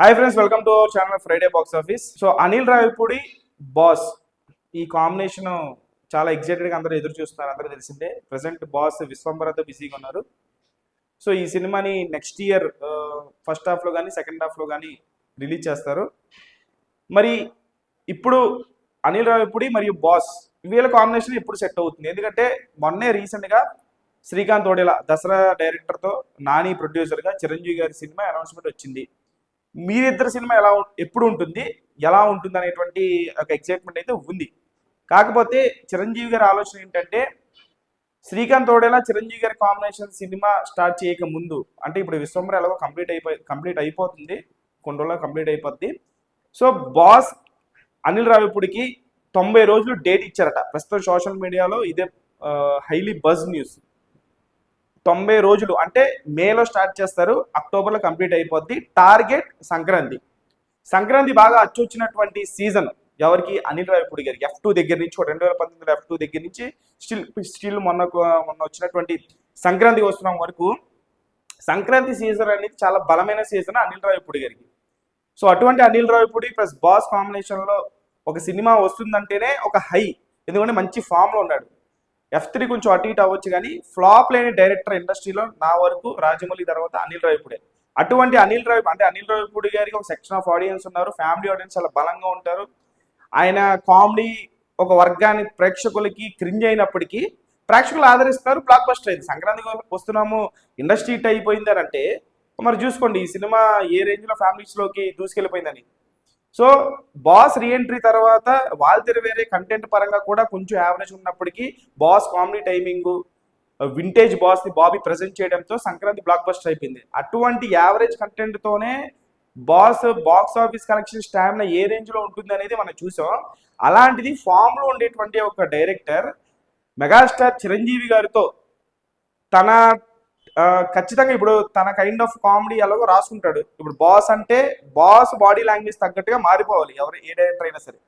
Hi friends welcome to our channel Friday box office so Anil Ravipudi boss ఈ combination చాలా ఎగ్జైటెడ్గా అందరూ ఎదురు చూస్తున్నారు అందరూ తెలిసిందే. ప్రజెంట్ బాస్ విశ్వంబరతో బిజీగా ఉన్నారు. సో ఈ సినిమాని నెక్స్ట్ ఇయర్ ఫస్ట్ హాఫ్లో కానీ సెకండ్ హాఫ్లో కానీ రిలీజ్ చేస్తారు. మరి ఇప్పుడు అనిల్ రావిపూడి మరియు బాస్ వీళ్ళ కాంబినేషన్ ఎప్పుడు సెట్ అవుతుంది. ఎందుకంటే మొన్నే రీసెంట్గా శ్రీకాంత్ ఓడేలా దసరా డైరెక్టర్తో నాని ప్రొడ్యూసర్గా చిరంజీవి గారి సినిమా అనౌన్స్మెంట్ వచ్చింది. మీరిద్దరు సినిమా ఎలా ఎప్పుడు ఉంటుంది ఎలా ఉంటుంది అనేటువంటి ఒక ఎక్సైట్మెంట్ అయితే ఉంది. కాకపోతే చిరంజీవి గారి ఆలోచన ఏంటంటే శ్రీకాంత్ ఓడేలా చిరంజీవి గారి కాంబినేషన్ సినిమా స్టార్ట్ చేయక ముందు అంటే ఇప్పుడు విశ్వంబర ఎలాగో కంప్లీట్ అయిపోయి కంప్లీట్ అయిపోతుంది కొన్ని రోజుల్లో కంప్లీట్ అయిపోద్ది. సో బాస్ అనిల్ రావిపూడికి తొంభై రోజులు డేట్ ఇచ్చారట. ప్రస్తుతం సోషల్ మీడియాలో ఇదే హైలీ బజ్ న్యూస్ తొంభై రోజులు అంటే మేలో స్టార్ట్ చేస్తారు అక్టోబర్లో కంప్లీట్ అయిపోద్ది. టార్గెట్ సంక్రాంతి. సంక్రాంతి బాగా అచ్చొచ్చినటువంటి సీజన్ ఎవరికి? అనిల్ రాయపూడి గారికి. ఎఫ్ టూ దగ్గర నుంచి రెండు వేల పంతొమ్మిది ఎఫ్ టూ దగ్గర నుంచి స్టిల్ స్టిల్ మొన్న మొన్న వచ్చినటువంటి సంక్రాంతి వస్తున్నాం వరకు సంక్రాంతి సీజన్ అనేది చాలా బలమైన సీజన్ అనిల్ రావిపూడి గారికి. సో అటువంటి అనిల్ రావిపూడి ప్లస్ బాస్ కాంబినేషన్లో ఒక సినిమా వస్తుందంటేనే ఒక హై. ఎందుకంటే మంచి ఫామ్లో ఉన్నాడు. ఎఫ్ త్రీ కొంచెం అటు ఇటు అవ్వచ్చు కానీ ఫ్లాప్ లేని డైరెక్టర్ ఇండస్ట్రీలో నా వరకు రాజమౌళి తర్వాత అనిల్ రావిపూడే. అటువంటి అనిల్ రావి అంటే అనిల్ రావిపూడి గారికి ఒక సెక్షన్ ఆఫ్ ఆడియన్స్ ఉన్నారు. ఫ్యామిలీ ఆడియన్స్ చాలా బలంగా ఉంటారు. ఆయన కామెడీ ఒక వర్గాన్ని ప్రేక్షకులకి క్రింజ్ అయినప్పటికీ ప్రేక్షకులు ఆదరిస్తారు. బ్లాక్ బస్టర్ అయింది. సంక్రాంతికి వస్తున్నాము ఇండస్ట్రీ హిట్ అయిపోయింది అని అంటే మరి చూసుకోండి ఈ సినిమా ఏ రేంజ్లో ఫ్యామిలీస్లోకి దూసుకెళ్ళిపోయిందని. సో బాస్ రీఎంట్రీ తర్వాత వాళ్ళ వేరే కంటెంట్ పరంగా కూడా కొంచెం యావరేజ్ ఉన్నప్పటికీ బాస్ కామెడీ టైమింగ్ వింటేజ్ బాస్ని బాబీ ప్రజెంట్ చేయడంతో సంక్రాంతి బ్లాక్ బస్టర్ అయిపోయింది. అటువంటి యావరేజ్ కంటెంట్ తోనే boss box office collection stamina ఏ రేంజ్లో ఉంటుంది అనేది మనం చూసాం. అలాంటిది ఫామ్లో ఉండేటువంటి ఒక డైరెక్టర్ మెగాస్టార్ చిరంజీవి గారితో తన ఖచ్చితంగా ఇప్పుడు తన కైండ్ ఆఫ్ కామెడీ ఎలాగో రాసుకుంటాడు. ఇప్పుడు బాస్ అంటే బాస్ బాడీ లాంగ్వేజ్ తగ్గట్టుగా మారిపోవాలి ఎవరు ఏ డైరెక్టర్ అయినా సరే.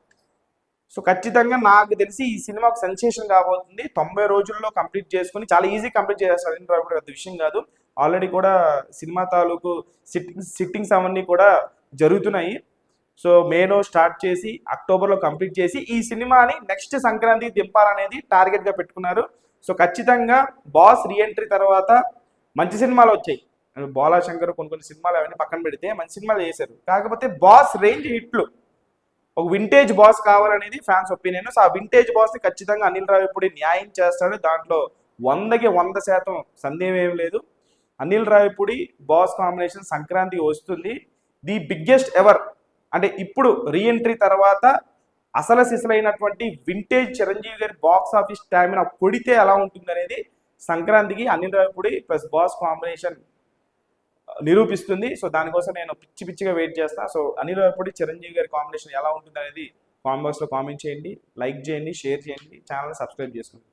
సో ఖచ్చితంగా నాకు తెలిసి ఈ సినిమా ఒక సెన్సేషన్ కాబోతుంది. తొంభై రోజుల్లో కంప్లీట్ చేసుకుని చాలా ఈజీ కంప్లీట్ చేసేస్తాడు అనిల్ పెద్ద విషయం కాదు. ఆల్రెడీ కూడా సినిమా తాలూకు సిట్టింగ్స్ సిట్టింగ్స్ అవన్నీ కూడా జరుగుతున్నాయి. సో మేలో స్టార్ట్ చేసి అక్టోబర్లో కంప్లీట్ చేసి ఈ సినిమాని నెక్స్ట్ సంక్రాంతి దింపాలనేది టార్గెట్గా పెట్టుకున్నారు. సో ఖచ్చితంగా బాస్ రీఎంట్రీ తర్వాత మంచి సినిమాలు వచ్చాయి. బాలాశంకర్ కొన్ని కొన్ని సినిమాలు అవన్నీ పక్కన పెడితే మంచి సినిమాలు చేశారు. కాకపోతే బాస్ రేంజ్ హిట్లు. ఒక వింటేజ్ బాస్ కావాలనేది ఫ్యాన్స్ ఒపీనియన్ సో ఆ వింటేజ్ బాస్ని ఖచ్చితంగా అనిల్ రావిపూడి న్యాయం చేస్తాడు. దాంట్లో వందకి వంద శాతం సందేహం ఏం లేదు. అనిల్ రావిపూడి బాస్ కాంబినేషన్ సంక్రాంతికి వస్తుంది. ది బిగ్గెస్ట్ ఎవర్ అంటే ఇప్పుడు రీఎంట్రీ తర్వాత అసలు సిసలైనటువంటి వింటేజ్ చిరంజీవి గారి బాక్స్ ఆఫీస్ స్టామినా కొడితే ఎలా ఉంటుంది అనేది సంక్రాంతికి Anil Ravipudi plus boss combination నిరూపిస్తుంది. So దానికోసం నేను పిచ్చి పిచ్చిగా వెయిట్ చేస్తాను సో అనిల్ రావిపూడి చిరంజీవి గారి కాంబినేషన్ ఎలా ఉంటుంది అనేది కామెంట్ బాక్స్లో కామెంట్ చేయండి. లైక్ చేయండి షేర్ చేయండి. ఛానల్ సబ్స్క్రైబ్ చేసుకోండి.